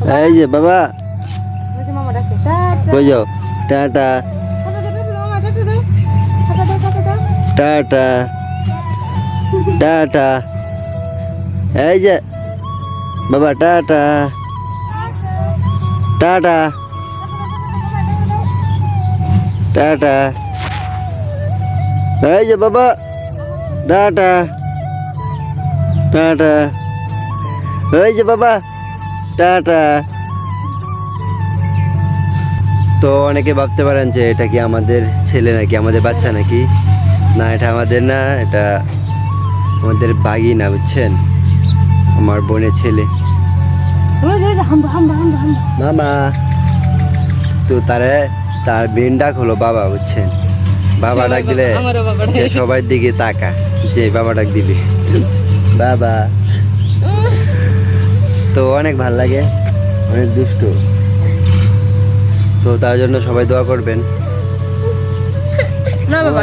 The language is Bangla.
এই যে বাবা। কই যাও টাটা। টাটা। টাটা। এই যে, বাবা, টাটা। টাটা। টাটা। এই যে বাবা, টাটা। টাটা। এই যে বাবা। টাটা। তো অনেকে ভাবতে পারেন যে এটা কি আমাদের ছেলে নাকি আমাদের বাচ্চা নাকি? না এটা আমাদের না এটা আমাদের বাগি না বুঝছেন? আমার বোনের ছেলে। মামা। তো তারে তার বেন ডাক হলো বাবা বুঝছেন? বাবা ডাক দিলে। সবার দিকে তাকা যে বাবা ডাক দিবে। বাবা। তো অনেক ভালো লাগে অনেক দুষ্ট। তো তার জন্য সবাই দোয়া করবেন। না বাবা